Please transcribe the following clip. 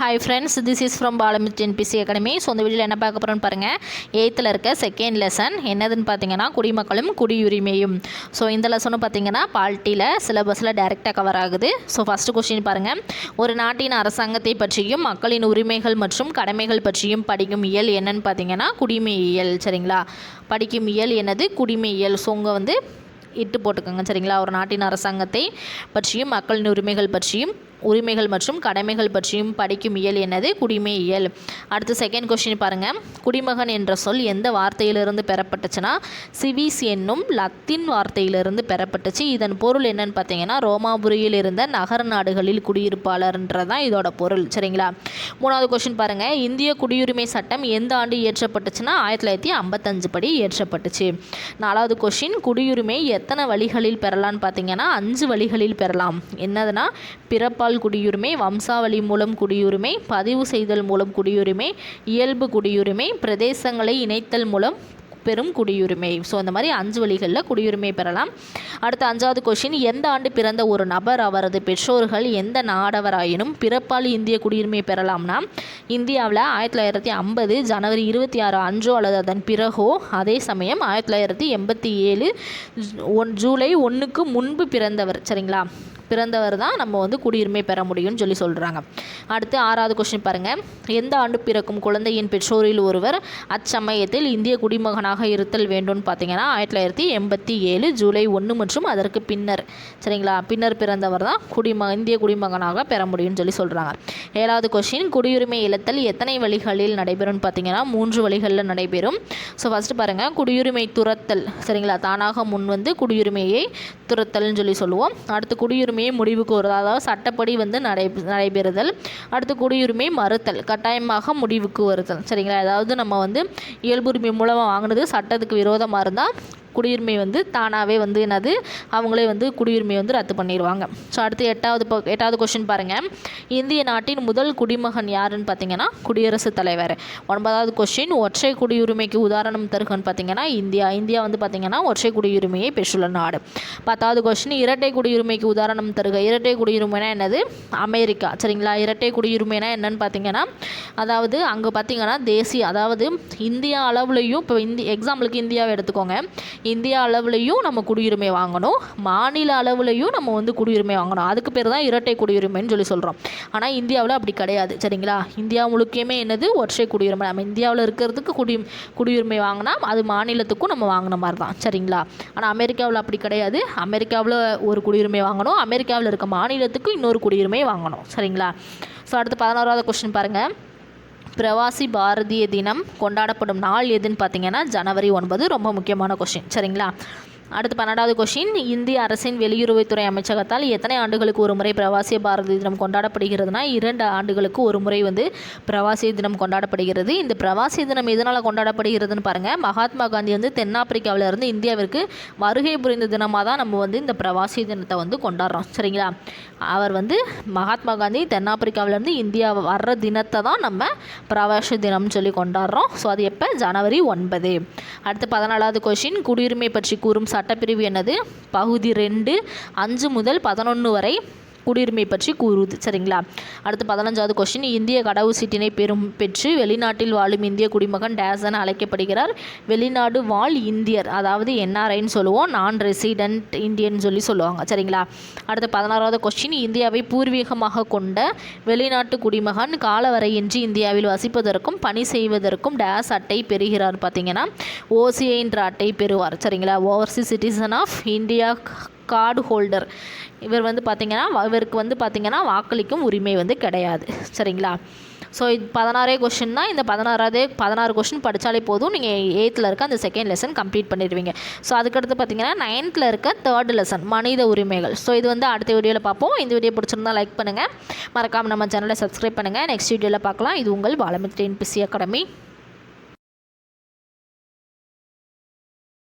Hi friends this is from பாலமித் NBC academy so இந்த வீடியோவில் என்ன பார்க்க போகிறோன்னு பாருங்கள் எயித்தில் இருக்க செகண்ட் லெசன் என்னதுன்னு பார்த்தீங்கன்னா குடிமக்களும் குடியுரிமையும். ஸோ இந்த லெசனும் பார்த்தீங்கன்னா பால்ட்டியில் சிலபஸில் டைரெக்டாக கவர் ஆகுது. ஸோ ஃபஸ்ட்டு கொஸ்டின் பாருங்கள் ஒரு நாட்டின் அரசாங்கத்தை பற்றியும் மக்களின் உரிமைகள் மற்றும் கடமைகள் பற்றியும் படிக்கும் இயல் என்னன்னு பார்த்தீங்கன்னா குடிமை இயல் சரிங்களா? படிக்கும் இயல் என்னது? குடிமை இயல் ஸோ உங்கள் வந்து இட்டு போட்டுக்கோங்க சரிங்களா? ஒரு நாட்டின் அரசாங்கத்தை பற்றியும் மக்களின் உரிமைகள் பற்றியும். உரிமைகள் மற்றும் கடமைகள் பற்றியும் படிக்கும் இயல் என்னது? குடிமை இயல். அடுத்து செகண்ட் கொஸ்டின் பாருங்கள் குடிமகன் என்ற சொல் எந்த வார்த்தையிலிருந்து பெறப்பட்டுச்சுன்னா சிவிஸ் என்னும் லத்தீன் வார்த்தையிலிருந்து பெறப்பட்டுச்சு. இதன் பொருள் என்னன்னு பார்த்தீங்கன்னா ரோமாபுரியில் இருந்த நகர நாடுகளில் குடியிருப்பாளர்ன்றதான் இதோட பொருள். சரிங்களா? மூணாவது கொஸ்டின் பாருங்கள் இந்திய குடியுரிமை சட்டம் எந்த ஆண்டு இயற்றப்பட்டுச்சுன்னா ஆயிரத்தி தொள்ளாயிரத்தி ஐம்பத்தஞ்சு படி இயற்றப்பட்டுச்சு. நாலாவது கொஸ்டின் குடியுரிமை எத்தனை வழிகளில் பெறலாம்னு பார்த்தீங்கன்னா அஞ்சு வழிகளில் பெறலாம். என்னதுன்னா பிறப்பால் குடியுரிமை வம்சாவளி மூலம் குடியுரிமை பதிவு செய்தல் மூலம் குடியுரிமை இயல்பு குடியுரிமை பிரதேசங்களை இணைத்தல் மூலம் பெரும் குடியுரிமை. ஸோ அந்த மாதிரி அஞ்சு வழிகளில் குடியுரிமை பெறலாம். அடுத்த அஞ்சாவது கொஷின் எந்த ஆண்டு பிறந்த ஒரு நபர் அவரது பெற்றோர்கள் எந்த நாடவராயினும் பிறப்பால் இந்திய குடியுரிமை பெறலாம்னா இந்தியாவில் ஆயிரத்தி தொள்ளாயிரத்தி ஐம்பது ஜனவரி இருபத்தி ஆறு அன்றோ அல்லது அதன் பிறகோ அதே சமயம் ஆயிரத்தி தொள்ளாயிரத்தி எண்பத்தி ஏழு ஒன் ஜூலை ஒன்றுக்கு முன்பு பிறந்தவர். சரிங்களா? பிறந்தவர் தான் நம்ம வந்து குடியுரிமை பெற முடியும்னு சொல்லி சொல்கிறாங்க அடுத்து ஆறாவது கொஸ்டின் பாருங்கள் எந்த ஆண்டு பிறக்கும் குழந்தையின் பெற்றோரில் ஒருவர் அச்சமயத்தில் இந்திய குடிமகனாக இருத்தல் வேண்டும்னு பார்த்தீங்கன்னா ஆயிரத்தி தொள்ளாயிரத்தி எண்பத்தி ஏழு ஜூலை ஒன்று மற்றும் அதற்கு பின்னர். சரிங்களா? பின்னர் பிறந்தவர் தான் குடிம இந்திய குடிமகனாக பெற முடியும்னு சொல்லி சொல்கிறாங்க ஏழாவது கொஸ்டின் குடியுரிமை இழத்தல் எத்தனை வழிகளில் நடைபெறும்னு பார்த்தீங்கன்னா மூன்று வழிகளில் நடைபெறும். ஸோ ஃபஸ்ட்டு பாருங்கள் குடியுரிமை துரத்தல். சரிங்களா? தானாக முன் வந்து குடியுரிமையை துரத்தல்னு சொல்லி சொல்லுவோம். அடுத்து குடியுரிமை குடியுரிமையை முடிவுக்கு வருதல் அதாவது சட்டப்படி வந்து நடை நடைபெறுதல். அடுத்து குடியுரிமை மறுத்தல் கட்டாயமாக முடிவுக்கு வருதல். சரிங்களா? அதாவது நம்ம வந்து இயல்புரிமை மூலமாக வாங்கினது சட்டத்துக்கு விரோதமாக இருந்தால் குடியுரிமை வந்து தானாகவே வந்து என்னது? அவங்களே வந்து குடியுரிமை வந்து ரத்து பண்ணிடுவாங்க ஸோ அடுத்து எட்டாவது ப எட்டாவது கொஷின் பாருங்கள் இந்திய நாட்டின் முதல் குடிமகன் யாருன்னு பார்த்தீங்கன்னா குடியரசுத் தலைவர். ஒன்பதாவது கொஷின் ஒற்றை குடியுரிமைக்கு உதாரணம் தருகன்னு பார்த்தீங்கன்னா இந்தியா. இந்தியா வந்து பார்த்தீங்கன்னா ஒற்றை குடியுரிமையை பெற்றுள்ள நாடு. பத்தாவது கொஷின் இரட்டை குடியுரிமைக்கு உதாரணம் தருக. இரட்டை குடியுரிமைனா என்னது? அமெரிக்கா. சரிங்களா? இரட்டை குடியுரிமைனா என்னன்னு பார்த்தீங்கன்னா அதாவது அங்கே பார்த்தீங்கன்னா தேசிய அதாவது இந்தியா அளவுலையும் இப்போ இந்தி எக்ஸாம்பிளுக்கு இந்தியாவை எடுத்துக்கோங்க. இந்தியா அளவுலையும் நம்ம குடியுரிமை வாங்கணும் மாநில அளவுலையும் நம்ம வந்து குடியுரிமை வாங்கணும். அதுக்கு பேர் தான் இரட்டை குடியுரிமைன்னு சொல்லி சொல்கிறோம் ஆனால் இந்தியாவில் அப்படி கிடையாது சரிங்களா? இந்தியா முழுக்கையுமே என்னது? ஒற்றை குடியுரிமை. நம்ம இந்தியாவில் இருக்கிறதுக்கு குடி குடியுரிமை வாங்கினா அது மாநிலத்துக்கும் நம்ம வாங்கின மாதிரி தான் சரிங்களா? ஆனால் அமெரிக்காவில் அப்படி கிடையாது. அமெரிக்காவில் ஒரு குடியுரிமை வாங்கணும் அமெரிக்காவில் இருக்க மாநிலத்துக்கு இன்னொரு குடியுரிமை வாங்கணும் சரிங்களா? ஸோ அடுத்து பதினோராவது கொஸ்டின் பாருங்கள் பிரவாசி பாரதிய தினம் கொண்டாடப்படும் நாள் எதுன்னு பார்த்தீங்கன்னா ஜனவரி ஒன்பது ரொம்ப முக்கியமான கொஷின் சரிங்களா? அடுத்து பன்னெண்டாவது கொஷின் இந்திய அரசின் வெளியுறவுத்துறை அமைச்சகத்தால் எத்தனை ஆண்டுகளுக்கு ஒரு முறை பிரவாசிய பாரதி தினம் கொண்டாடப்படுகிறதுனா இரண்டு ஆண்டுகளுக்கு ஒரு முறை வந்து பிரவாசிய தினம் கொண்டாடப்படுகிறது. இந்த பிரவாசிய தினம் எதனால் கொண்டாடப்படுகிறதுன்னு பாருங்கள் மகாத்மா காந்தி வந்து தென்னாப்பிரிக்காவில் இருந்து இந்தியாவிற்கு வருகை புரிந்த தினமாக தான் நம்ம வந்து இந்த பிரவாசிய தினத்தை வந்து கொண்டாடுறோம். சரிங்களா? அவர் வந்து மகாத்மா காந்தி தென்னாப்பிரிக்காவிலேருந்து இந்தியா வர்ற தினத்தை தான் நம்ம பிரவாசி தினம்னு சொல்லி கொண்டாடுறோம். ஸோ அது எப்போ? ஜனவரி ஒன்பது. அடுத்து பதினாலாவது கொஷின் குடியுரிமை பற்றி கூறும் சட்டப்பிரிவு என்னது? பகுதி ரெண்டு அஞ்சு முதல் பதினொன்று வரை குடியுரிமை பற்றி கூறுது. சரிங்களா? அடுத்து பதினஞ்சாவது கொஸ்டின் இந்திய கடவு சீட்டினை பெறும் பெற்று வெளிநாட்டில் வாழும் இந்திய குடிமகன் டேஸ் என அழைக்கப்படுகிறார். வெளிநாடு வாழ் இந்தியர். அதாவது என்ஆர்ஐன்னு சொல்லுவோம். நான் ரெசிடென்ட் இந்தியன் சொல்லி சொல்லுவாங்க. சரிங்களா? அடுத்து பதினாறாவது கொஸ்டின் இந்தியாவை பூர்வீகமாக கொண்ட வெளிநாட்டு குடிமகன் காலவரையின்றி இந்தியாவில் வசிப்பதற்கும் பணி செய்வதற்கும் டேஸ் அட்டை பெறுகிறார். பார்த்தீங்கன்னா ஓசிஐன்ற அட்டை பெறுவார். சரிங்களா? Overseas citizen of India card holder இவர் வந்து பார்த்திங்கன்னா இவருக்கு வந்து பார்த்திங்கன்னா வாக்களிக்கும் உரிமை வந்து கிடையாது. சரிங்களா? ஸோ இது பதினாறே கொஷின் தான் இந்த பதினாறாவதே பதினாறு கொஷின் படித்தாலே போதும். நீங்கள் எயித்தில் இருக்க அந்த செகண்ட் லெசன் கம்ப்ளீட் பண்ணிடுவீங்க. ஸோ அதுக்கடுத்து பார்த்தீங்கன்னா நைன்த்தில் இருக்க தேர்ட் லெசன் மனித உரிமைகள். ஸோ இது வந்து அடுத்த வீடியோவில் பார்ப்போம். இந்த வீடியோ பிடிச்சிருந்தா லைக் பண்ணுங்கள் மறக்காமல் நம்ம சேனலை சப்ஸ்கிரைப் பண்ணுங்கள் நெக்ஸ்ட் வீடியோவில் பார்க்கலாம். இது உங்கள் பாலமித்ரேன் பிசி அகாடமி